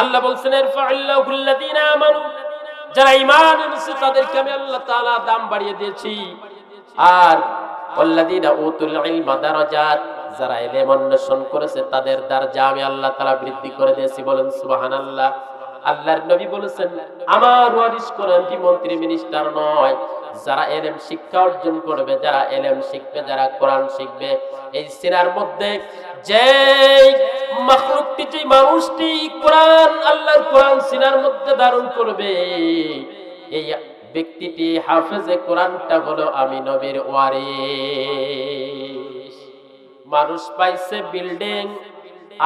আল্লাহ বলছেন যারা ইমান এনেছে, তাদেরকে আমি আল্লাহ তাআলা দাম বাড়িয়ে দিয়েছি। আর যারা করেছে, তাদের আমি আল্লাহ বৃদ্ধি করে দিয়েছি। বলেন আল্লাহর নবী বলেছেন, আমার কোন এমপি মন্ত্রী মিনিস্টার নয়। যারা এলেম শিক্ষা অর্জন করবে, যারা এলেম শিখবে, যারা কোরআন শিখবে, এই সিনার মধ্যে যে মাখলুকটি যে মানুষটি কোরআন, আল্লাহর কোরআন সিনার মধ্যে ধারণ করবে, এই ব্যক্তিটি হাফেজে কোরআনটা হলো আমি নবীর ওয়ারিস মানুষ পাইছে বিল্ডিং,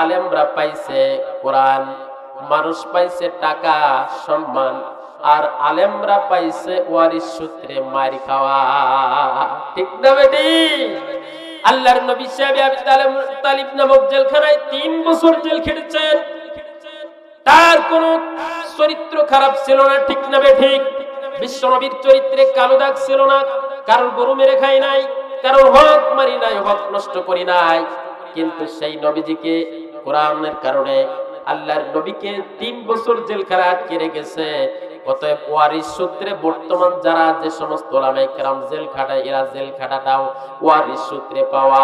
আলেমরা পাইছে কোরআন, মানুষ পাইছে টাকা, সম্মান আর আলেমরা পাইছে ওয়ারিস সূত্রে মারি খাওয়া। ঠিক না বেটি? আল্লাহর নবী সাহেব আবি তালিব নামক জেলখানায় তিন বছর জেল খেটেছেন। তার কোন চরিত্র খারাপ ছিল না, ঠিক না ঠিক? বিশ্ব নবীর চরিত্রে কালো দাগ ছিল না কারণ গরু মেরে খাই নাই কারণ হক মারি নাই, হক নষ্ট করি নাই। কিন্তু সেই নবীজিকে কোরআনের কারণে আল্লাহর নবীকে তিন বছর জেলখানা আটকে রেখেছে। অতএব ওয়ারিস সূত্রে বর্তমান যারা যে সমস্ত ওলামায়ে কেরাম জেল খাটায়, এরা জেল খাটাটাও ওয়ারিস সূত্রে পাওয়া।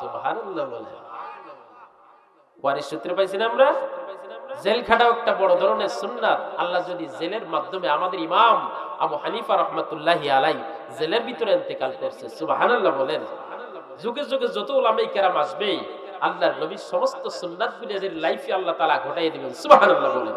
সুবহানাল্লাহ বলে সূত্রে পাইছি না আমরা? জেল খাটাও একটা বড় ধরনের সুন্নাত। আল্লাহ যদি জেলের মাধ্যমে আমাদের ইমাম আবু হানিফা রহমতুল্লাহ আলাই জেলের ভিতরে ইন্তেকাল করছে, সুবহানাল্লাহ বলেন। যুগে যুগে যত ওলামাই কেরাম আসবে আল্লাহর নবীর সমস্ত সুন্নাত গুলি লাইফে আল্লাহ তাআলা ঘটাই দিবেন, সুবহানাল্লাহ বলেন।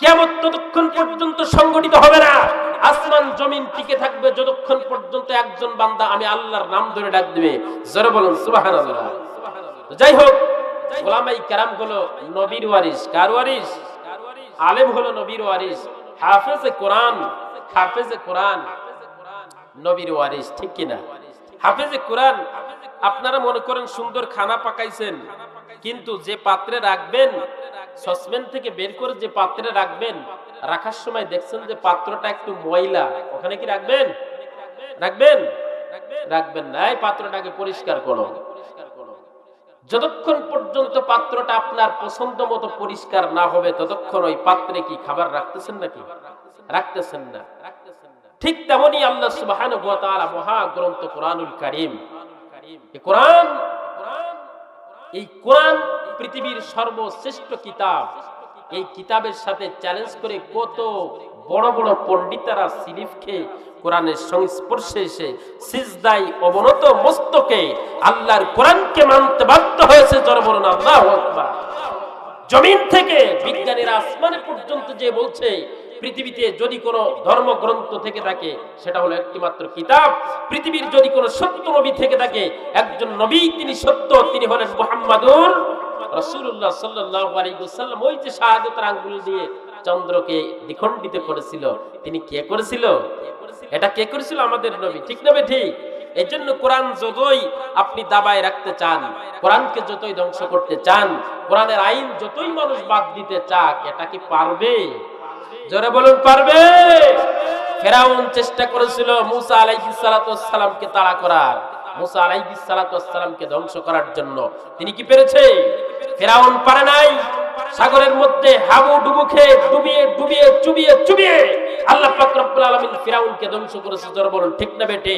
কিয়ামত ততক্ষণ পর্যন্ত সংগঠিত হবে না। আসমান, জমিন টিকে থাকবে যতক্ষণ পর্যন্ত একজন বান্দা আমি আল্লাহর নাম ধরে ডাক দিবে। জোরে বলুন, সুবহানাল্লাহ। তো যাই হোক গোলামাই কেরাম নবীর ওয়ারিস কার ওয়ারিস আলেম হলো নবীর ওয়ারিস হাফেজে কোরআন কোরআন। নবীর ওয়ারিস ঠিক কিনা? হাফেজে কোরআন, আপনারা মনে করেন সুন্দর খানা পাকাইছেন, কিন্তু যে পাত্রে রাখবেন সসপেন থেকে বের করে যে পাত্রে রাখবেন, রাখার সময় দেখছেন যে পাত্রটা একটু ময়লা। ওখানে কি রাখবেন? রাখবেন? রাখবেন না। এই পাত্রটাকে পরিষ্কার করো। যতক্ষণ পর্যন্ত পাত্রটা আপনার পছন্দ মতো পরিষ্কার না হবে, ততক্ষণ ওই পাত্রে কি খাবার রাখতেছেন নাকি? রাখতেছেন না। ঠিক তেমনি আল্লাহ তাআলা মহা গ্রন্থ কোরআনুল কারীম। কোরআন, এই কোরআন পৃথিবীর সর্বশ্রেষ্ঠ কিতাব। এই কিতাবের সাথে চ্যালেঞ্জ করে কত বড় বড় পণ্ডিতারা সিলিফ খেয়ে কোরআনের সংস্পর্শে এসে সিজদাই অবনত মস্তকে আল্লাহর কোরআনকে মানতে বাধ্য হয়েছে বলুন, আল্লাহু জমিন থেকে বিজ্ঞানীরা আসমানে পর্যন্ত যে বলছে, পৃথিবীতে যদি কোনো ধর্মগ্রন্থ থেকে থাকে, সেটা হলো একটি মাত্র কিতাব। পৃথিবীর যদি কোনো সত্য নবী থেকে থাকে, একজন নবী তিনি সত্য, তিনি হলেন মুহাম্মাদুর আলাইহি ওই যে শাহাদাতের আঙ্গুল দিয়ে চন্দ্রকে দ্বিখণ্ডিত করেছিল, তিনি কে করেছিল? এটা কে করেছিল? আমাদের নবী। ঠিক ঠিক? এই জন্য কোরআন যতই আপনি দাবায় রাখতে চান, কোরআনকে যতই ধ্বংস করতে চান, কোরআনের আইন যতই মানুষ বাদ দিতে চাক, এটা কি পারবে? জোরে বলুন, পারবে? ফেরাউন চেষ্টা করেছিল মুসা আলাইহিস সালামকে তাড়া করার। মুসা আলাইহিস ধ্বংস করার জন্য। তিনি কি পেরেছে? ফেরাউন পারে নাই। সাগরের মধ্যে হাবু ডুবু খেয়ে ডুবিয়ে ডুবিয়ে, চুবিয়ে চুবিয়ে আল্লাহ পাক রব্বুল আলামিন ফিরাউনকে ধ্বংস করেছে। জোরে বলুন, ঠিক না বেটে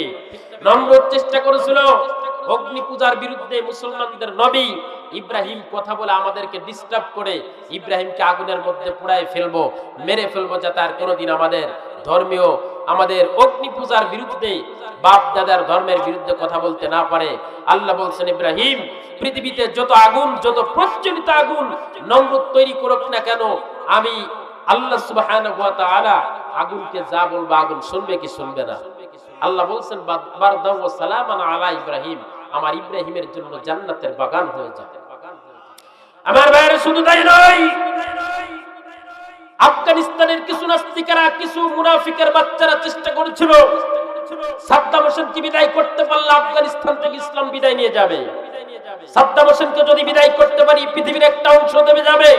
নমরুদ চেষ্টা করেছিল। অগ্নি পূজার বিরুদ্ধে মুসলমানদের নবী ইব্রাহিম কথা বলে আমাদেরকে ডিস্টার্ব করে ইব্রাহিমকে আগুনের মধ্যে পুড়ায় ফেলব, মেরে ফেলব যাতে আর কোনোদিন আমাদের ধর্মীয় আমাদের অগ্নি পূজার বিরুদ্ধে বাপ দাদার ধর্মের বিরুদ্ধে কথা বলতে না পারে। আল্লাহ বলছেন, ইব্রাহিম, পৃথিবীতে যত আগুন, যত প্রচলিত আগুন নমরুদ তৈরি করুক না কেন, আমি আল্লাহ আগুনকে যা বলব আগুন শুনবে কি শুনবে না? আল্লাহ বলছেন আলা ইব্রাহিম, আমার ইব্রাহিমের জন্য জান্নাতের বাগান হয়ে যাবে আমার বাইরে শুধু তাই নয় আফগানিস্তানের কিছু নাস্তিকেরা, কিছু মুনাফিকের বাচ্চারা চেষ্টা করেছিল। সাদ্দাম হোসেনকে বিদায় করতে পারলে আফগানিস্তান থেকে ইসলাম বিদায় নিয়ে যাবে। সাদ্দাম হোসেনকে যদি বিদায় করতে পারি, পৃথিবীর একটা অংশ দেবে যাবে।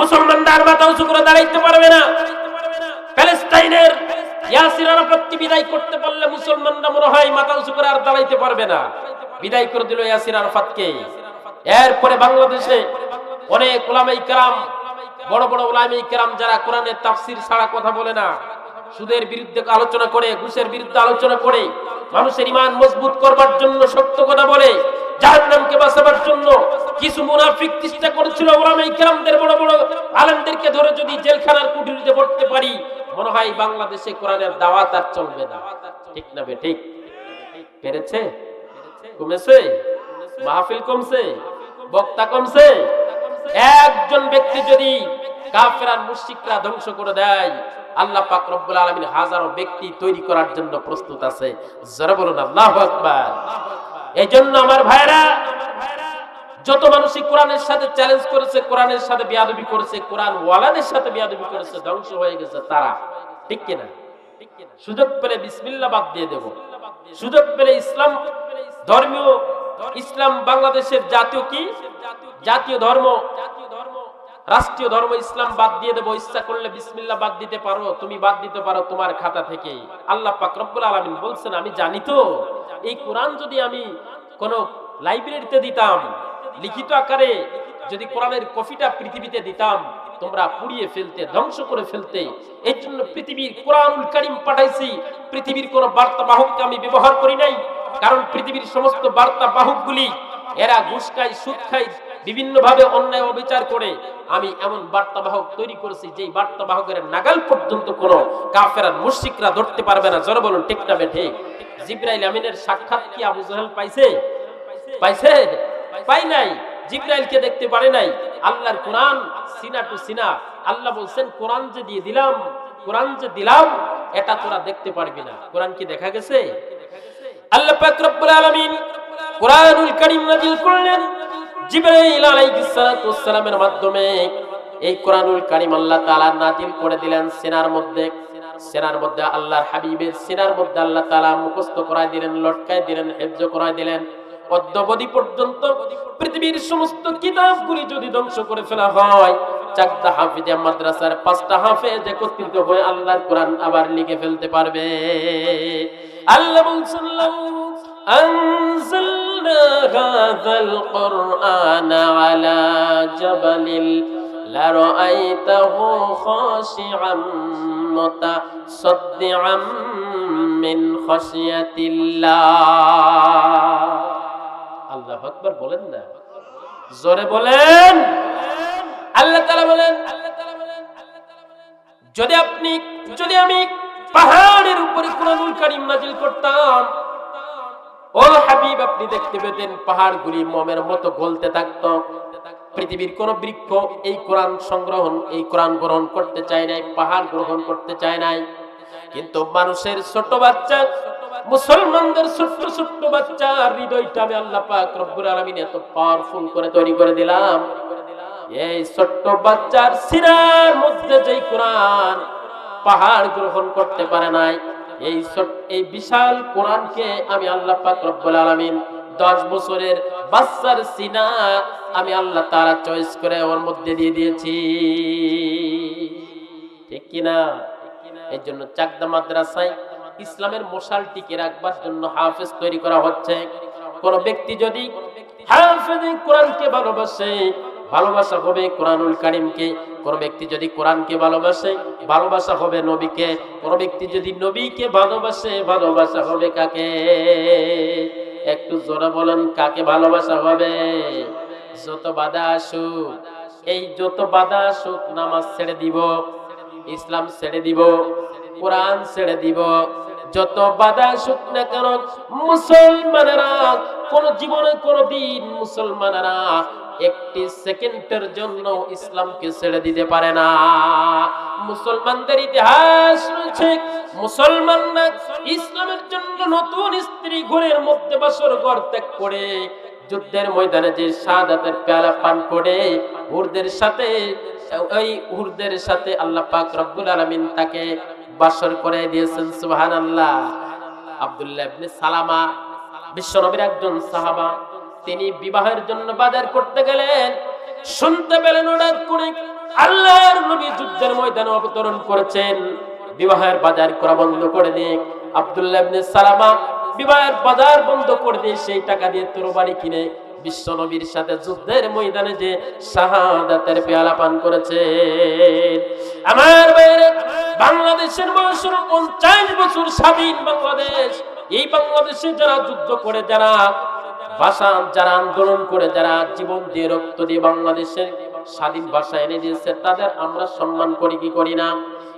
মুসলমানরা আর মাথা উঁচু করে দাঁড়াইতে পারবে না। প্যালেস্টাইনের ইয়াসির আরাফাতকে বিদায় করতে পারলে মুসলমানরা মনে হয় মাথা উঁচু করে আর দাঁড়াইতে পারবে না। বিদায় করে দিল ইয়াসির আরাফাতকে। এরপরে বাংলাদেশে অনেক ওলামাই কেরাম বড় বড় ওলামাই কেরাম যারা কোরআনের তাফসির ছাড়া কথা বলে না, সুদের বিরুদ্ধে আলোচনা করে, ঘুষের বিরুদ্ধে আলোচনা করে, মানুষের ইমান মজবুত করবার জন্য সত্য কথা বলে জন্য কিছু করেছিল বড় বড় ধরে যদি পড়তে পারি, মনে হয় বাংলাদেশে কোরআনের দাওয়াত আর চলবে ঠিক না বে, ঠিক? পেরেছে? কমেছে? মাহফিল বক্তা কমছে? একজন ব্যক্তি যদি কাফেরান মুশরিকরা ধ্বংস করে দেয়, আল্লাহ পাক রব্বুল আলামিন হাজারো ব্যক্তি তৈরি করার জন্য প্রস্তুত আছে। যারা বলুন, আল্লাহু আকবার। আমার ভাইরা, যত মানুষই কোরআনের সাথে চ্যালেঞ্জ করেছে, কোরআনের সাথে বিয়াদবি করেছে, কোরআন ওয়ালাদের সাথে বিয়াদবি করেছে, ধ্বংস হয়ে গেছে তারা। ঠিক কিনা? সুযোগ পেলে বিসমিল্লাহ বাদ দিয়ে দেব। সুযোগ পেলে ইসলাম, ধর্মীয় ইসলাম বাংলাদেশের জাতীয় কি? জাতীয় ধর্ম, রাষ্ট্রীয় ধর্ম, ইসলাম বাদ দিয়ে দেবো, ইচ্ছা করলে বিসমিল্লাহ বাদ দিতে পারো, তুমি বাদ দিতে পারো তোমার খাতা থেকে। আল্লাহ পাক রব্বুল আলামিন বলছেন, আমি জানি তো, এই কোরআন যদি আমি কোন লাইব্রেরিতে দিতাম, লিখিত আকারে যদি কোরআনের কপিটা পৃথিবীতে দিতাম, তোমরা পুড়িয়ে ফেলতে, ধ্বংস করে ফেলতে, এই জন্য পৃথিবীর কোরআনুল কারিম পাঠাইছি, পৃথিবীর কোন বার্তা বাহককে আমি ব্যবহার করি নাই, কারণ পৃথিবীর সমস্ত বার্তা বাহকগুলি, এরা ঘুষ খায়, সুদ খায় বিভিন্ন ভাবে অন্যায় অবিচার করে আমি এমন বার্তা বাহক তৈরি করেছি যে বার্তা বাহকের নাগাল পর্যন্ত কোনো কাফেরা মুশরিকরা ধরতে পারবে না। জোরে বলুন না বেঠে? জিব্রাইল আমিনের সাক্ষাৎ কি আবু জাহেল পাইছে? পাইছে? পাই নাই। জিব্রাইলকে দেখতে পারে নাই। আল্লাহর কোরআন সিনা টু সিনা। আল্লাহ বলছেন, কোরআন যে দিয়ে দিলাম, কোরআন যে দিলাম, এটা তোরা দেখতে পারবি না। কোরআন কি দেখা গেছে? আল্লাহ পাক রব্বুল আলামিন কোরআনুল কারীম নাযিল করলেন। জিবরাইল আলাইহিস সালাতু ওয়াসসালামের মাধ্যমে এই কোরআনুল কারীম আল্লাহ তাআলা নাযিল করে দিলেন। সিনার মধ্যে সিনার মধ্যে আল্লাহর হাবিবের সিনার মধ্যে আল্লাহ তাআলা মুখস্থ করায় দিলেন লটকায় দিলেন, হেফজ করায় দিলেন। অদ্যবধি পর্যন্ত পৃথিবীর সমস্ত কিতাবগুলি যদি ধ্বংস করে ফেলা হয়, চারটা হাফিজে মাদ্রাসার পাঁচটা হাফেজ একত্রিত হয়ে আল্লাহর কোরআন আবার লিখে ফেলতে পারবে। আল্লাহ বলছেন, লাউ أنزلنا هذا القرآن على جبل لرأيته خاشعا متصدعا من خشية الله আল্লাহ আকবার বলেন না জোরে বলেন আল্লাহ তাআলা বলেন যদি আপনি যদি আমি পাহাড়ের উপরে কোরআনুল কারীম নাজিল করতাম ও হাবিব, আপনি দেখতে পেতেন পাহাড়গুলি মমের মতো গলতে থাকত। পৃথিবীর কোন বৃক্ষ এই কোরআন সংগ্রহণ, এই কোরআন গ্রহণ করতে চায় নাই, পাহাড় গ্রহণ করতে চায় নাই। কিন্তু মানুষের ছোট বাচ্চা, মুসলমানদের ছোট্ট ছোট্ট বাচ্চা, হৃদয়টা আমি আল্লাহ পাক রব্বুল আলামিন এত পাওয়ারফুল করে তৈরি করে দিলাম। এই ছোট্ট বাচ্চার সিনার মধ্যে যেই কোরআন পাহাড় গ্রহণ করতে পারে নাই এই এই বিশাল কোরআনকে আমি আল্লাহ পাক রব্বুল আলামিন দশ বছরের বাচ্চার সিনা আমি আল্লাহ তাআলা চয়েস করে ওর মধ্যে দিয়ে দিয়েছি। ঠিক কিনা এই জন্য চাকদা মাদ্রাসায় ইসলামের মশাল টিকে রাখবার জন্য হাফেজ তৈরি করা হচ্ছে। কোন ব্যক্তি যদি হাফেজ কোরআনকে ভালোবাসে ভালোবাসা হবে কোরআনুল কারিমকে। কোন ব্যক্তি যদি কোরআনকে ভালোবাসে, ভালোবাসা হবে নবীকে। কোন ব্যক্তি যদি নবীকে ভালোবাসে, ভালোবাসা হবে কাকে? একটু জোরে বলেন, কাকে ভালোবাসা হবে? যত বাধা আসুক, এই যত বাধা আসুক, নামাজ ছেড়ে দিব, ইসলাম ছেড়ে দিব, কোরআন ছেড়ে দিব। যত বাধা আসুক না কেন, মুসলমানেরা, কোন জীবনে কোন দিন মুসলমানেরা একটি সেকেন্ডের জন্য ইসলামকে ছেড়ে দিতে পারে না। মুসলমানদের ইতিহাস রয়েছে, মুসলমানরা ইসলামের জন্য নতুন স্ত্রী ঘরের মধ্যে বাসর ঘর ত্যাগ করে যুদ্ধের ময়দানে যে সাদাতের পেয়ালা পান করে হুরদের সাথে, ওই উহুরদের সাথে আল্লাহ পাক রব্বুল আলামিন তাকে বাসর করে দিয়েছেন, সুবহানাল্লাহ। আব্দুল্লাহ ইবনে সালামা বিশ্বনবীর একজন সাহাবা তিনি বিবাহের জন্য বাজার করতে গেলেন। শুনতে পেলেন হঠাৎ করে আল্লাহর নবী যুদ্ধের ময়দানে অবতরণ করেছেন। বিবাহের বাজার করা বন্ধ করে দিয়ে আব্দুল্লাহ ইবনে সালামা বিবাহের বাজার বন্ধ করে দিয়ে সেই টাকা দিয়ে তরবারি কিনে বিশ্ব নবীর সাথে যুদ্ধের ময়দানে যে শাহাদাতের পেয়ালা পান করেছে আমার বাইরে বাংলাদেশের বয়স হলো পঞ্চাশ বছর স্বাধীন বাংলাদেশ। এই বাংলাদেশে যারা যুদ্ধ করে, যারা ভাষা, যারা আন্দোলন করে, যারা জীবন দিয়ে রক্ত দিয়ে বাংলাদেশের স্বাধীন ভাষা এনে দিয়েছে, তাদের আমরা সম্মান করি, কি করি না?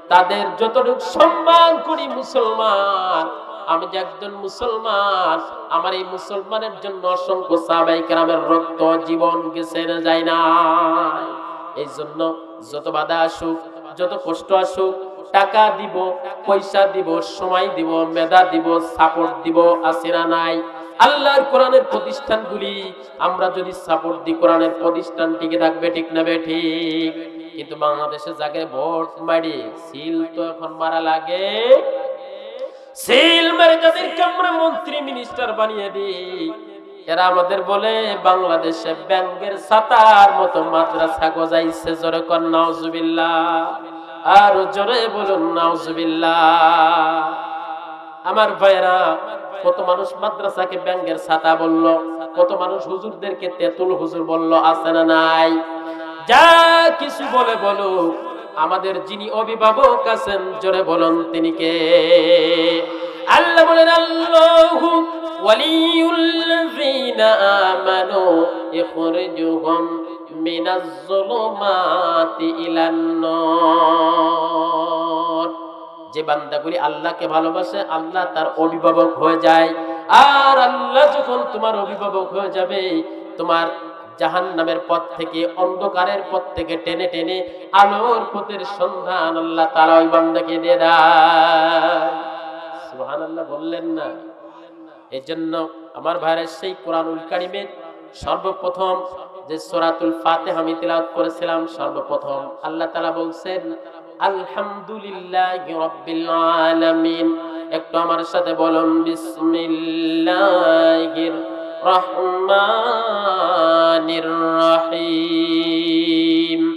তাদের যতটুকু সম্মান করি মুসলমান, আমি যে একজন মুসলমান, আমার এই মুসলমানের জন্য অসংখ্য রক্ত জীবন গেছে যায় না। এই জন্য যত বাধা আসুক, যত কষ্ট আসুক, টাকা দিব, পয়সা দিব, সময় দিব, মেধা দিব, সাপোর্ট দিব আসিরা নাই? আল্লাহর কোরআনের প্রতিষ্ঠানগুলি, আমরা যদি সাপোর্ট দিই কোরআনের প্রতিষ্ঠান, টিকে থাকবে ঠিক না বে ঠিক। কিন্তু বাংলাদেশে জায়গায় ভোট মারি, সিল তো এখন মারা লাগে। সিল মেরে যাদেরকে আমরা মন্ত্রী মিনিস্টার বানিয়ে দিই, এরা আমাদের বলে, বাংলাদেশে ব্যাংকের সাতার মতো মাদ্রাসা গজাইছে, জোরে কর নাউজুবিল্লাহ। আর জোরে বলুন, নাউজুবিল্লাহ। আমার ভাইরা কত মানুষ মাদ্রাসাকে ব্যাংকের ছাতা বলল, কত মানুষ হুজুরদেরকে তেতুল হুজুর বলল, আছে না নাই? যা কিছু বলে বলো, আমাদের যিনি অভিভাবক আছেন, জোরে বলুন তিনি কে? আল্লাহ বলেন, আল্লাহু ওয়ালিউল্লাযীনা আমানু ইখরিজুহুম মিনাজ যুলুমাতি ইলান নূর যে বান্দাগুলি আল্লাহকে ভালোবাসে, আল্লাহ তার অভিভাবক হয়ে যায়। আর আল্লাহ যখন তোমার অভিভাবক হয়ে যাবে, তোমার জাহান নামের পথ থেকে, অন্ধকারের পথ থেকে টেনে টেনে আলোর পথের সন্ধান আল্লাহ তারা ওই বান্দাকে দিয়ে দেয়। আল্লাহ বললেন না। এই জন্য আমার ভাইয়ের সেই কোরআনুল কারিমের সর্বপ্রথম যে সোরাতুল ফাতে আমি তেলাওয়াত করেছিলাম, সর্বপ্রথম আল্লাহ তালা বলছেন আলহামদুলিল্লাহি রাব্বিল আলামিন। একটু আমার সাথে বলুন, বিসমিল্লাহির রহমানির রহিম।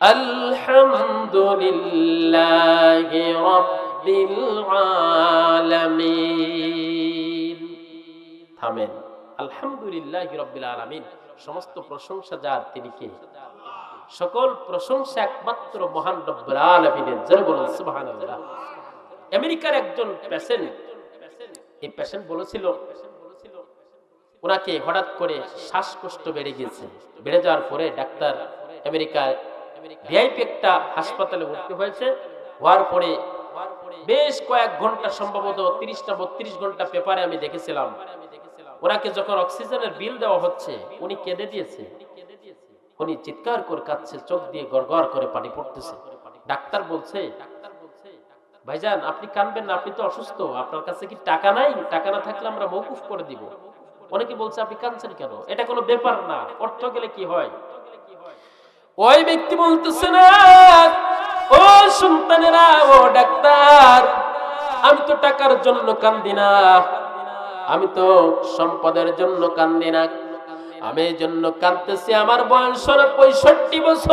আলহামদুলিল্লাহি রাব্বিল আলামিন। থামেন। আলহামদুলিল্লাহ রব্বিল আলামিন। সমস্ত প্রশংসা যার, তিনি কে? সকল প্রশংসা একমাত্র মহান যারা বলেন আমেরিকার একজন পেশেন্ট, এই বলেছিল, ওনাকে হঠাৎ করে শ্বাসকষ্ট বেড়ে গেছে বেড়ে যাওয়ার পরে ডাক্তার আমেরিকার ভিআইপি একটা হাসপাতালে ভর্তি হয়েছে। হওয়ার পরে বেশ কয়েক ঘণ্টা, সম্ভবত তিরিশটা, বত্রিশ ঘণ্টা পেপারে আমি দেখেছিলাম, ওনাকে যখন অক্সিজেনের বিল দেওয়া হচ্ছে, উনি কেঁদে দিয়েছে। উনি চিৎকার করে কাঁদছে, চোখ দিয়ে গড়গড় করে পানি পড়তেছে। ডাক্তার বলছে, ভাইজান, আপনি কানবেন না, আপনি তো অসুস্থ, আপনার কাছে কি টাকা নাই? টাকা না থাকলে আমরা মৌকুফ করে দিব। অনেকে বলছে, আপনি কাঁদছেন কেন? এটা কোনো ব্যাপার না, অর্থ গেলে কি হয়? ওই ব্যক্তি বলতেছে না, ও সন্তানেরা, ও ডাক্তার, আমি তো টাকার জন্য কান্দি না, আমি তো সম্পদের জন্য কান্দি না। আমি এই জন্য কাঁদতেছি, আমার বয়স পঁয়ষট্টি বছর।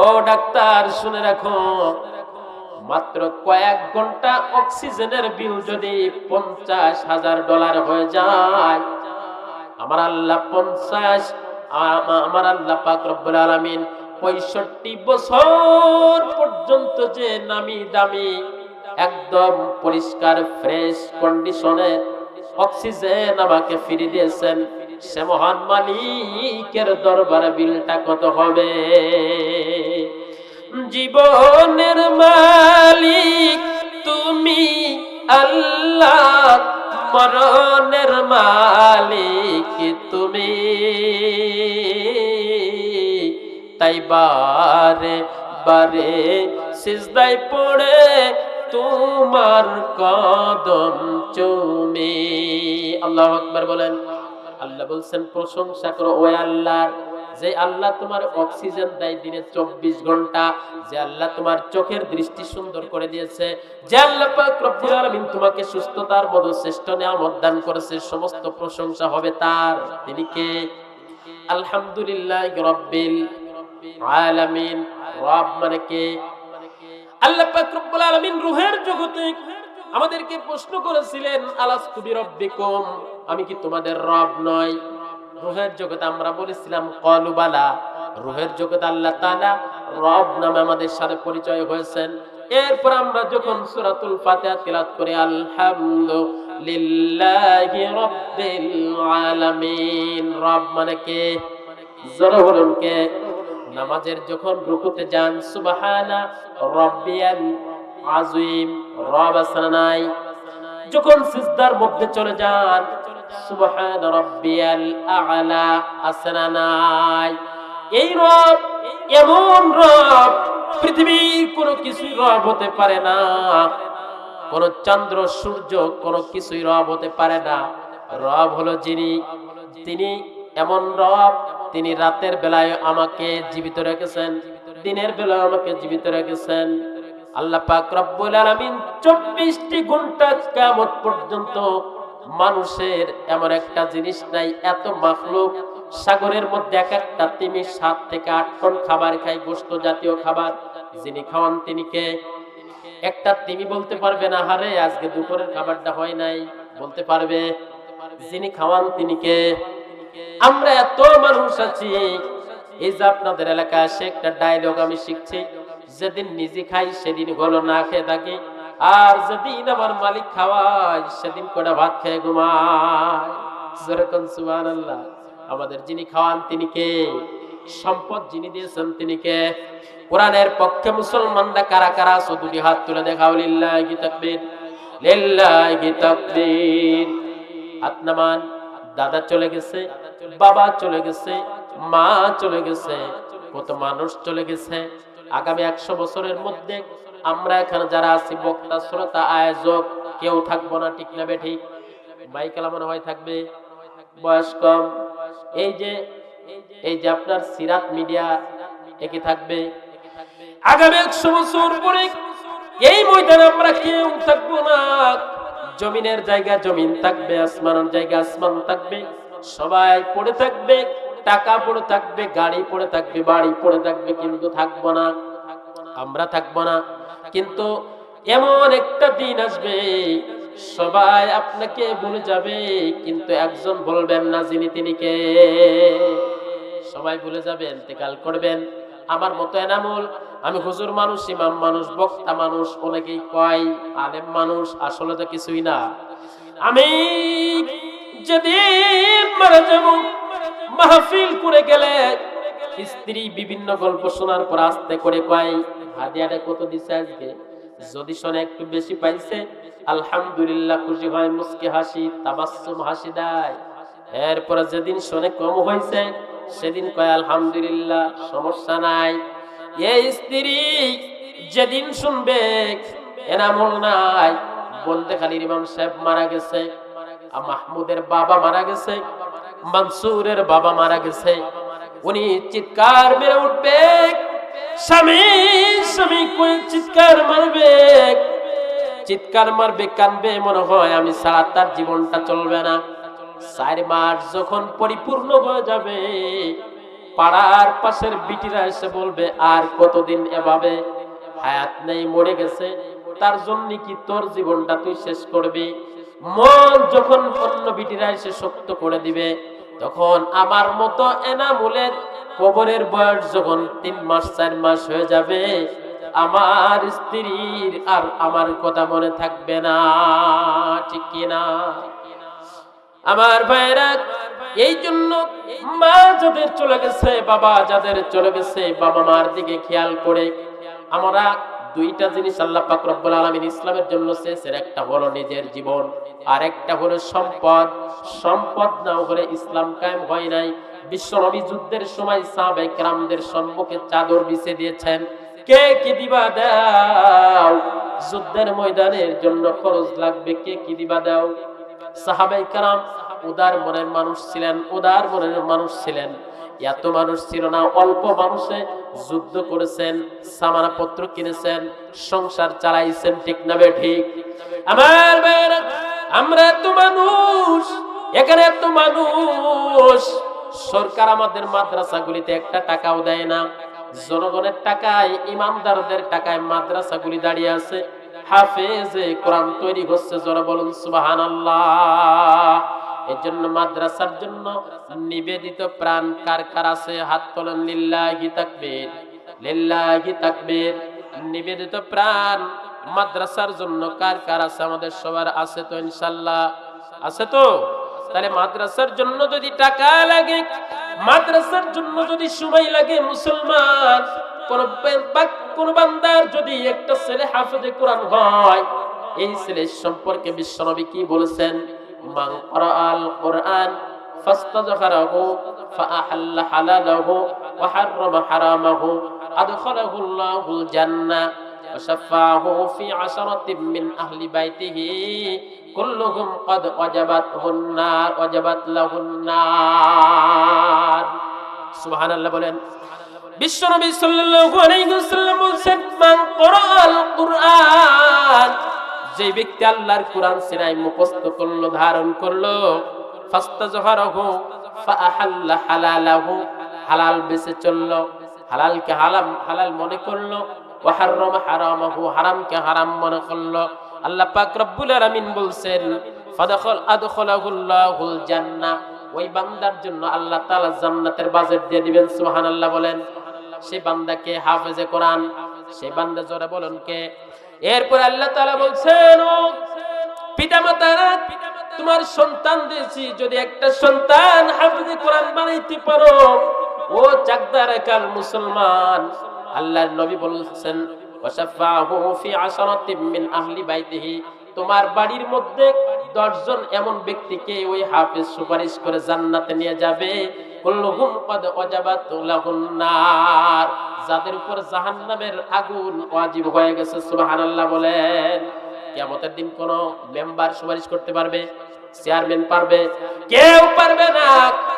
ও ডাক্তার, শুনে রাখো, মাত্র কয়েক ঘণ্টা অক্সিজেনের বিল যদি পঞ্চাশ হাজার ডলার হয়ে যায়, আমার আল্লাহ পঞ্চাশ আমার আল্লাহ পাক আলামিন পঁয়ষট্টি বছর পর্যন্ত যে নামি দামি, একদম পরিষ্কার, ফ্রেশ কন্ডিশনের অক্সিজেন আমাকে ফিরে দিয়েছেন। সে মহান মালিকের দরবারে বিলটা কত হবে? জীবনের মালিক তুমি, আল্লাহ মরণের মালিক তুমি। তাই বারে বারে সিজদায় পড়ে তোমার কদম চুমে। আল্লাহ আকবার বলেন। আল্লাহ বলছেন, প্রশংসা করো ও আল্লাহর। যে আল্লাহ তোমার অক্সিজেন দেয় দিনে চব্বিশ ঘণ্টা, যে আল্লাহ তোমার চোখের দৃষ্টি সুন্দর করে দিয়েছে, যে আল্লাহ তোমাকে সুস্থতার মতো শ্রেষ্ঠ নিয়ামত দান করেছে, সমস্ত প্রশংসা হবে তার। তিনি কে? আলহামদুলিল্লাহ রব্বিল আলামিন। রব মানে কে? আল্লাহ রব্বুল আলামিন রূহের জগতে আমাদেরকে প্রশ্ন করেছিলেন, আলাস্তু বিরব্বিকুম? আমি কি তোমাদের রব নয় রূহের জগতে আমরা বলেছিলাম, কলু বালা। রূহের জগতে আল্লাহ তাআলা রব নামে আমাদের সাথে পরিচয় হয়েছেন। এরপর আমরা যখন সূরাতুল ফাতিহা তেলাওয়াত করি, আলহামদুলিল্লাহি রাব্বিল আলামিন। রব মানে কে? জোরে বলুন কে? নামাজের যখন রুকুতে যান সুবহানা রাব্বিয়াল আযীম, রব আসনা নাই? যখন সিজদার মধ্যে চলে যান, সুবহান রাব্বিয়াল আ'লা আসনা নাই? এই রব, এমন রব, পৃথিবীর কোনো কিছুই রব হতে পারে না। কোন চন্দ্র, সূর্য, কোনো কিছুই রব হতে পারে না। রব হলো যিনি, তিনি এমন রব তিনি রাতের বেলায় আমাকে জীবিত রেখেছেন, দিনের বেলায় আমাকে জীবিত রেখেছেন। আল্লাহ পাক রব্বুল আলামিন 24টি ঘণ্টা কিয়ামত পর্যন্ত মানুষের এমন একটা জিনিস নাই, এত মাখলুক। সাগরের মধ্যে এক একটা তিমি সাত থেকে আট টন খাবার খায় গোস্ত জাতীয় খাবার। যিনি খাওয়ান তিনি কে? একটা তিমি বলতে পারবে না, হারে আজকে দুপুরের খাবারটা হয় নাই। বলতে পারবে, যিনি খাওয়ান তিনি কে? আমরা এত মানুষ আছি। এই যে আপনাদের এলাকায় আসে একটা ডায়লগ আমি শিখছি। যেদিন নিজে খাই, সেদিন হলো না খেয়ে থাকি। আর যেদিন আমার মালিক খাওয়ায়, সেদিন কটা ভাত খেয়ে ঘুমায়। সুবান আল্লাহ আমাদের যিনি খাওয়ান তিনি কে? সম্পদ যিনি দিয়েছেন তিনি কে? কোরআনের পক্ষে মুসলমানরা কারা কারা আছো? দুটি হাত তুলে দেখাও লিল্লাহি তাকবীর। লিল্লাহি তাকবীর। হাত নামান। দাদা চলে গেছে, বাবা চলে গেছে, মা চলে গেছে, কত মানুষ চলে গেছে। আগামী একশো বছরের মধ্যে আমরা এখানে যারা আছি, বক্তা, শ্রোতা, আয়োজক, কেউ থাকব না, ঠিক না ঠিক মাইকেলা মনে হয় থাকবে, বয়স কম। এই যে এই যে আপনার সিরাত মিডিয়া একই থাকবে? আগামী একশো বছর পরে এই ময়দানে আমরা কেউ থাকব না জমিনের জায়গা, জমিন থাকবে, আসমানের জায়গা, আসমান থাকবে, সবাই পড়ে থাকবে, টাকা পড়ে থাকবে, গাড়ি পড়ে থাকবে, বাড়ি পড়ে থাকবে, কিন্তু থাকব না, আমরা থাকব না। কিন্তু এমন একটা দিন আসবে, সবাই আপনাকে ভুলে যাবে, কিন্তু একজন বলবেন না যিনি তিনি কে। সবাই ভুলে যাবে ইন্তেকাল করবেন। আমার মতো এনামুল আমি হুজুর মানুষ, ইমাম মানুষ, বক্তা মানুষ, অনেকেই কয়, আলেম মানুষ, আসলে তো কিছুই না। আমি যাব, মাহফিল করে গেলে স্ত্রী বিভিন্ন গল্প শোনার পর আস্তে করে কয় হাদিয়াটা কত দিছে আজকে? যদি শোনে একটু বেশি পাইছে, আলহামদুলিল্লাহ, খুশি হয়, মুসকে হাসি, তাবাসসুম হাসি দেয়। এরপরে যেদিন শোনে কম হয়েছে সেদিন কয়, আলহামদুলিল্লাহ, সমস্যা নাই। এই স্ত্রী যেদিন শুনবে এনামল নাই। বলতে খালি ইমাম সাহেব মারা গেছে মাহমুদের বাবা মারা গেছে, মনসুরের বাবা মারা গেছে। উনি চিৎকার মেরে উঠবে, স্বামী স্বামী চিৎকার মারবে? চিৎকার মারবে, কানবে, মনে হয় আমি ছাড়া তার জীবনটা চলবে না। চার মাস যখন পরিপূর্ণ হয়ে যাবে পাড়ার পাশের বিটিরা এসে বলবে, আর কতদিন এভাবে হায়াত নেই, মরে গেছে? তার জন্য কি তোর জীবনটা তুই শেষ করবি? মন যখন অন্য বিটিরা এসে শক্ত করে দিবে, তখন আমার মতো এনামুলের কবরের বয়স যখন তিন মাস, চার মাস হয়ে যাবে, আমার স্ত্রীর আর আমার কথা মনে থাকবে না। ঠিক কিনা আমার ভাইরা এই জন্য মা যাদের চলে গেছে, বাবা যাদের চলে গেছে, বাবা মার দিকে খেয়াল করে আমরা দুইটা জিনিস আল্লাহ পাক রব্বুল আলামিন ইসলামের জন্য চেয়েছেন। একটা হলো নিজের জীবন, আর একটা হলো সম্পদ। সম্পদ না হলে ইসলাম কায়েম হয় নাই। বিশ্ব নবী যুদ্ধের সময় সাহাবায়ে কেরামদের সম্মুখে চাদর বিছে দিয়েছেন। কে কি দিবা দাও? যুদ্ধের ময়দানের জন্য খরচ লাগবে, কে কি দিবা দাও? সাহাবাই কারাম উদার মনের মানুষ ছিলেন, উদার মনের মানুষ ছিলেন। এত মানুষ ছিল না, অল্প মানুষে যুদ্ধ করেছেন, সামানা পত্র কিনেছেন, সংসার চালাইছেন, ঠিক না ঠিক? আমার আমরা এত মানুষ, এখানে এত মানুষ। সরকার আমাদের মাদ্রাসাগুলিতে একটা টাকাও দেয় না। জনগণের টাকায়, ইমানদারদের টাকায় মাদ্রাসাগুলি দাঁড়িয়ে আছে। হাফেজে কোরআন তৈরি হচ্ছে যারা বলুন সুবাহান এর জন্য মাদ্রাসার জন্য নিবেদিত প্রাণ কার কার আছে? হাত তোলেন নিবেদিত প্রাণ মাদ্রাসার জন্য কার কার আছে? আমাদের সবার আছে তো ইনশাল্লাহ আছে তো? তাহলে মাদ্রাসার জন্য যদি টাকা লাগে, মাদ্রাসার জন্য যদি সময় লাগে, মুসলমান কোন কোন বান্দার যদি একটা ছেলে হাফেজে কোরআন হয় এই ছেলের সম্পর্কে বিশ্বনবী কি বলেছেন মান ক্রাআল কোরআন ফাস্তাযহারাহু ফাআহাল্লা হালালাহু ওয়া হাররামা হারামাহু আদখালাহু আল্লাহুল জান্নাহ وشفعه في عشرة من أهل بيته كلهم قد وجبته النار وجبت له النار سبحان الله বলেন বিশ্বনবী সাল্লাল্লাহু আলাইহি ওয়াসাল্লাম মান যে ব্যক্তি আল্লাহর কোরআন সিনাই মুখস্থ করল, ধারণ করল ফাআহাল্লা হালালাহু, হালাল বেঁচে চলল, হালালকে হালাম, হালাল মনে করল হারামকে হারাম মনে করল। আল্লাহ পাক রব্বুল আলামিন বলছেন, ফাদাখাল আদখালাহুল্লাহুল জান্নাহ, ওই বান্দার জন্য আল্লাহ তাআলা জান্নাতের বাজেট দিয়ে দিবেন, সুবহানাল্লাহ বলেন। সেই বান্দাকে হাফেজে কোরআন, সেই বান্দা জোরে বলেন কে? এরপর আল্লাহ তাআলা বলছেন, ও পিতামাতারা তোমার সন্তান দিয়েছি, যদি একটা সন্তান হাফেজে কোরআন বানাইতে পারো, ও চাকদার একাল মুসলমান। আল্লাহর নবী বলছেন ওয়াসাফাহু ফি আশরাতিম মিন আহলি বাইতিহি। তোমার বাড়ির মধ্যে দশজন এমন ব্যক্তিকে ওই হাফেজ সুপারিশ করে জান্নাতে নিয়ে যাবে। কুল্লুহুম কদ ওয়াজাবাত লাহুন নার। যাদের উপর জাহান্নামের আগুন ওয়াজিব হয়ে গেছে, সুবহানাল্লাহ বলেন, কিয়ামতের দিন কোন মেম্বার সুপারিশ করতে পারবে? চেয়ারম্যান পারবে? কেউ পারবে না।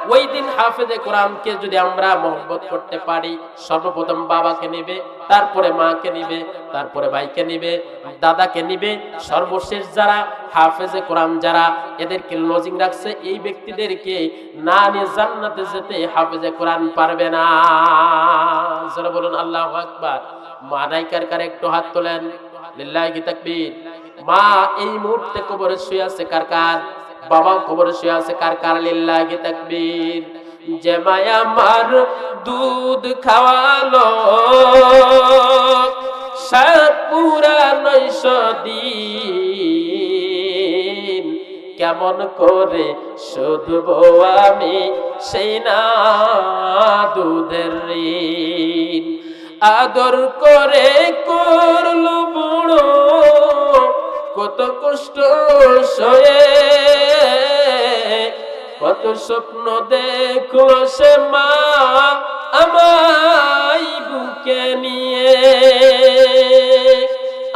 ওই দিন হাফেজে কোরআনকে যদি আমরা মহব্বত করতে পারি, সর্বপ্রথম বাবাকে নিবে, তারপরে মাকে নিবে, তারপরে ভাইকে নিবে, দাদাকে নিবে, সর্বশেষ যারা হাফেজে কোরআন যারা, এদেরকে লজিং রাখছে, এই ব্যক্তিদেরকে না নিয়ে জান্নাতে যেতে হাফেজে কোরআন পারবে না। যারা বলুন, আল্লাহ আকবার। মা নাইকার কার একটু হাত তোলেন। লিল্লাহি তাকবীর। মা এই মুহূর্তে কবরে শুয়ে আছে কার কার? বাবা কবরে শুয়ে আছে, কার কার লিল্লাহি তাকবীর? যে মায়া মার দুধ খাওয়ালো, সাত পুরা নয়শ দিন। কেমন করে শুধব আমি সেই না দুধের ঋণ। আদর করে করল বুড়ো, কত কষ্ট সয়ে কত স্বপ্ন দেখো সে মা আমায় বুকে নিয়ে।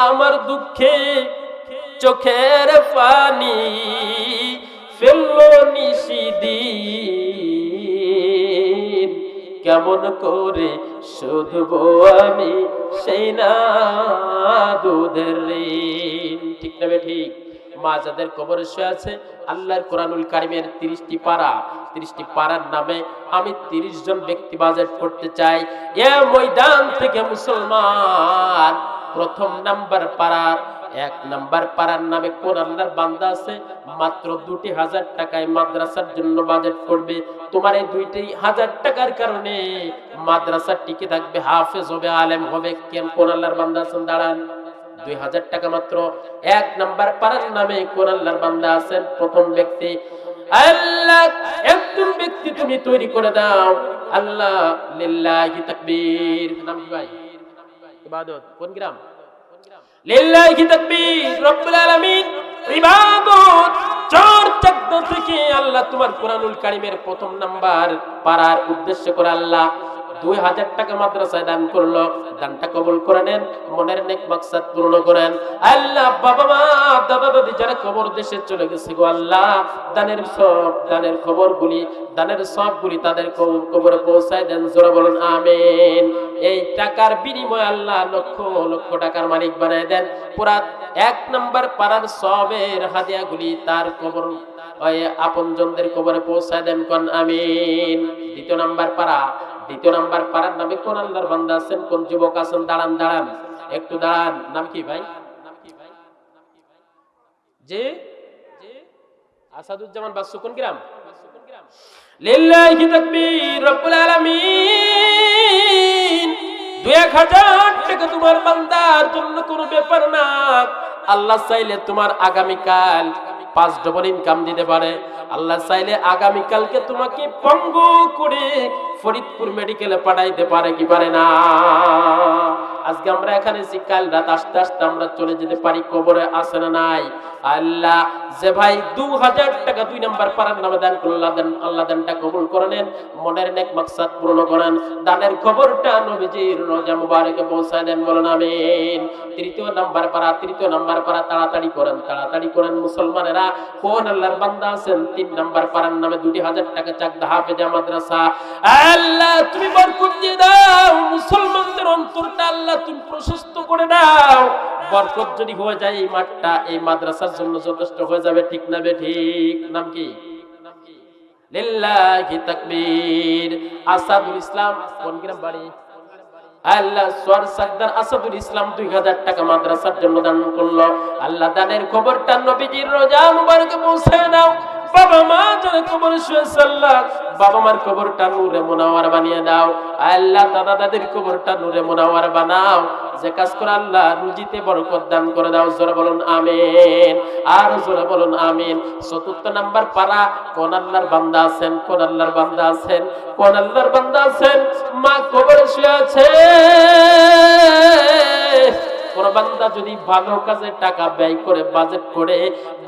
আমার দুঃখে চোখের পানি ফেলল নিশিদিন কেমন করে শুধবো আমি সেই না দুধের ঠিক না ঠিক? মা যাদের কবরে শুয়ে আছে, আল্লাহর কোরআনুল কারিমের তিরিশটি পারা, তিরিশটি পাড়ার নামে আমি তিরিশ জন ব্যক্তি বাজেট করতে চাই। এ ময়দান থেকে মুসলমান, প্রথম নাম্বার পাড়ার, এক নাম্বার পাড়ার নামে কোন আল্লাহর বান্দা আছে? মাত্র দুটি হাজার টাকায় মাদ্রাসার জন্য বাজেট করবে। তোমার এই দুইটি হাজার টাকার কারণে মাদ্রাসা টিকে থাকবে, হাফেজ হবে, আলেম হবে। কেন কোন আল্লাহর বান্দা আছেন? দাঁড়ান। দুই হাজার টাকা মাত্র। এক নাম্বার পাড়ার নামে বান্দা আছেন? প্রথম ব্যক্তি। আল্লাহ, একজন ব্যক্তি তুমি তৈরি করে দাও। আল্লাহ লিল্লাহি তাকবীর। ইবাদত। কোন গ্রাম? লিল্লাহি তাকবীর। রব্বুল আলামিন ইবাদত। চার চাকদা থেকে আল্লাহ তোমার কোরআনুল কারিমের প্রথম নাম্বার পারার উদ্দেশ্য করে আল্লাহ দুই হাজার টাকা মাদ্রাসায় দান করল। দানটা কবল করে নেন, মনের নেক মাকসাদ পূর্ণ করেন। আল্লাহ, বাবা মা, দাদা দাদি যারা কবর দেশে চলে গেছে গো আল্লাহ, দানের সব, দানের খবরগুলি, দানের সবগুলি তাদের কবরে পৌঁছায় দেন। জোরে বলুন, আমিন। এই টাকার বিনিময়ে আল্লাহ লক্ষ লক্ষ টাকার মালিক বানায় দেন। পুরা এক নাম্বার পাড়ার সবের হাদিয়াগুলি তার কবর আপনজনদের কবরে পৌঁছায় দেন কন, আমিন। দ্বিতীয় নাম্বার পাড়া দ্বিতীয় নাম্বার পাড়ার নামে কোন আল্লাহর বান্দা আছেন? কোন যুবক আছেন? দাঁড়ান দাঁড়ান। একটু দাঁড়ান। নাম কি ভাই? যে? আসাদুজ্জামান বাসু কোন গ্রাম? লিল্লাহি তাকবীর রব্বুল আলামিন। দুই এক হাজার টাকা তোমার বান্দার জন্য কোনো ব্যাপার না। আল্লাহ চাইলে তোমার আগামীকাল পাঁচ ডবল ইনকাম দিতে পারে। আল্লাহ চাইলে আগামীকালকে তোমাকে পঙ্গু করে ফরিদপুর মেডিকেলে পাঠাইতে পারে কি পারে না? আজকে আমরা এখানে কাল রাত আসতে আসতে আমরা চলে যেতে পারি, কবরে আসে না নাই? আল্লাহ, যে ভাই দু হাজার টাকা দুই নাম্বার পাড়ার নামে দান আল্লাহ দান, আল্লাহ দানটা কবুল করে নেন মনের নেক মাকসাদ পূর্ণ করেন। দানের খবরটা নবীজির রোজা মুবারকে পৌঁছায় দেন, বলেন আমিন। তৃতীয় নাম্বার পাড়া তৃতীয় নাম্বার পাড়া তাড়াতাড়ি করেন তাড়াতাড়ি করেন মুসলমানেরা। কোন আল্লাহর বান্দা আছেন? তিন নাম্বার পাড়ার নামে দুটি হাজার টাকা চাক হাফেজা মাদ্রাসা। আল্লাহ, তুমি বরকত দিয়ে দাও মুসলমানদের অন্তরটা আল্লাহ তুমি প্রশস্ত করে দাও। বরকত যদি হয়ে যায় এই মাঠটা, এই মাদ্রাসার জন্য যথেষ্ট হয়ে যাবে, ঠিক না বে ঠিক? নাম কি? লিল্লাহি তাকবীর। আসাদুল ইসলাম, কোন গ্রাম বাড়ি? আল্লাহ সর সাকদার আসাদুল ইসলাম দুই হাজার টাকা মাদ্রাসার জন্য দান করল। আল্লাহ দানের খবরটা নবীজির রোজা মুবারকে পৌঁছে দাও। বাবা মা যারা কবর শুয়েছে আল্লাহ বাবা মার কবরটা নূরে মোনাওয়ার বানিয়ে দাও। আল্লাহ দাদা দাদির কবরটা নূরে মোনাওয়ার বানাও। যে কাজ করে আল্লাহ রুজিতে বরকত দান করে দাও। জোরে বলুন আমিন। আর জোরে বলুন আমিন। চতুর্থ নাম্বার পারা, কোন আল্লাহর বান্দা আছেন? কোন আল্লাহর বান্দা আছেন? কোন আল্লাহর বান্দা আছেন? মা কবরে শুয়ে আছে। কোন বান্দা যদি ভালো কাজে টাকা ব্যয় করে বাজেট করে,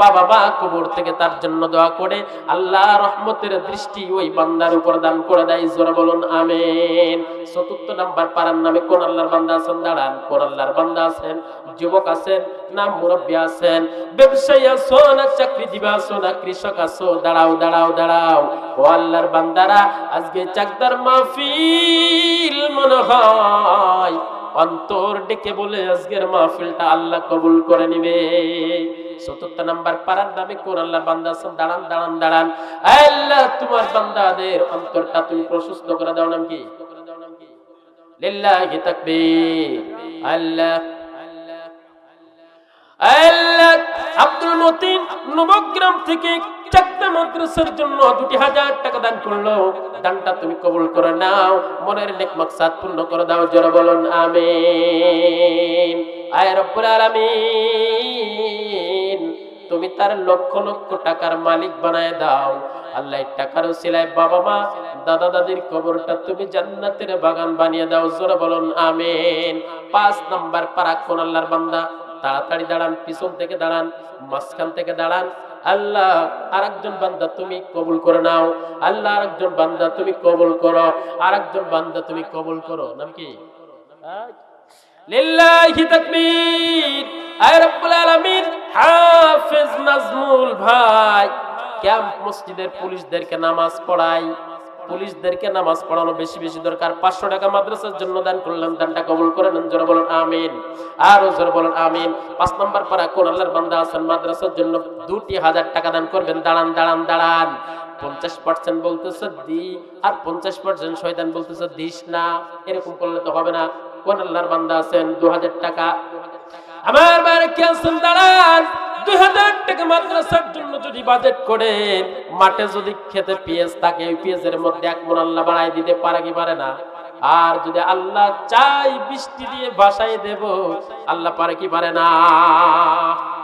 বাবা মা কবর থেকে তার জন্য দোয়া করে, আল্লাহ রহমতের দৃষ্টি ওই বান্দার উপর দান করে দেয়। জোরে বলুন, আমিন। চতুর্থ নাম্বার পাড়ার নামে কোন আল্লাহর বান্দা আছেন? দাঁড়ান, কোন আল্লাহর বান্দা আছেন? যুবক আছেন না মুরব্বী আছেন? ব্যবসায়ী আছো না চাকরি চাকরিজীবী আছো না কৃষক আছো? দাঁড়াও দাঁড়াও দাঁড়াও। ও আল্লাহর বান্দারা, আজকে চাকদার মাহফিল মনে হয় অন্তর ডেকে বলে, আজকের মাহফিলটা আল্লাহ কবুল করে নিবে। চতুর্থ নাম্বার পাড়ার নামে কোন আল্লাহ বান্দা আছেন। দাঁড়ান দাঁড়ান দাঁড়ান। আল্লাহ, তোমার বান্দাদের অন্তরটা তুমি প্রশস্ত করে দাও নাম কি? লিল্লাহি তাকবীর। আল্লাহ। আল্লাহ। আব্দুল মতিন নবগ্রাম থেকে চারটা মাদ্রাসার জন্য দুটি হাজার টাকা দান করল। দানটা তুমি কবুল করে নাও। মনের নেক মাকসাদ পূর্ণ করে দাও, জোরে বলুন, আমিন। আয় রব্বুল আলামিন। তুমি তার লক্ষ লক্ষ টাকার মালিক বানায় দাও। আল্লাহ টাকার সিলাই বাবা মা, দাদা দাদির কবরটা তুমি জান্নাতের বাগান বানিয়ে দাও, জোরে বলুন, আমিন। পাঁচ নাম্বার পারা কোন আল্লাহর বান্দা, তাড়াতাড়ি দাঁড়ান, পিছন থেকে দাঁড়ান, মাঝখান থেকে দাঁড়ান। আল্লাহ আর একজন বান্দা তুমি কবুল করে নাও। আল্লাহ আর একজন বান্দা তুমি কবুল করো। আর একজন বান্দা তুমি কবুল করো। নাম কি? হাফেজ নাজমুল ভাই, ক্যাম্প মসজিদের পুলিশদেরকে নামাজ পড়াই। পুলিশদেরকে নামাজ পড়ানো বেশি বেশি দরকার। পাঁচশো টাকা মাদ্রাসার জন্য দান করলাম, দানটা কবুল করে নেন। জোরে বলুন, আমিন। আরও জোরে বলুন, আমিন। পাঁচ নম্বর পারা কোন আল্লাহর বান্দা আছেন? মাদ্রাসার জন্য দুটি হাজার টাকা দান করবেন। দাঁড়ান দাঁড়ান দাঁড়ান। পঞ্চাশ পার্সেন্ট বলতেছে দি, আর পঞ্চাশ পার্সেন্ট শয়তান বলতেছে দিস না। এরকম করলে তো হবে না। কোন আল্লাহর বান্দা আছেন? দু হাজার টাকা। আমার বাড়ি কে আছেন? দাঁড়ান। দুই হাজার টাকা মাদ্রাসার জন্য যদি বাজেট করেন মাঠে যদি খেতে থাকে, ওই মধ্যে এক মন আল্লাহ দিতে পারে কি পারে না? আর যদি আল্লাহ চাই বৃষ্টি দিয়ে দেব, আল্লাহ পারে কি পারে না?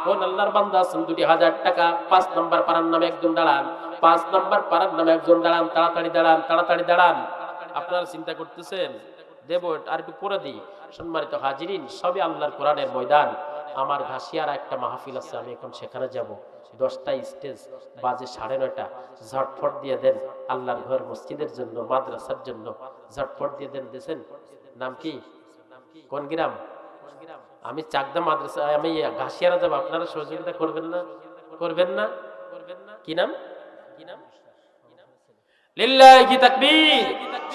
কোন আল্লাহর বান্দা আছেন? দুটি হাজার টাকা, পাঁচ নম্বর পাড়ার নামে একজন দাঁড়ান। পাঁচ নম্বর পাড়ার নামে একজন দাঁড়ান, তাড়াতাড়ি দাঁড়ান তাড়াতাড়ি দাঁড়ান। আপনারা চিন্তা করতেছেন? দেব, আর একটু পরে দিই। সম্মানিত হাজিরিন, সবই আল্লাহর কোরআনের ময়দান। আমার ঘাসিয়ার একটা মাহফিল আছে, আমি এখন সেখানে যাব। দশটা স্টেজ, বাজে সাড়ে নয়টা ঝটফট দিয়ে দেন আল্লাহর ঘর মসজিদের জন্য, মাদ্রাসার জন্য। ঝটফট দিয়ে দেন দিয়েছেন নাম কি? কোন গ্রাম? আমি চাকদা মাদ্রাসা, আমি ঘাসিয়ারা যাব, আপনারা সহযোগিতা করবেন না? করবেন না? কি নাম? কি নাম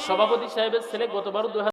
সভাপতি সাহেবের ছেলে গতবার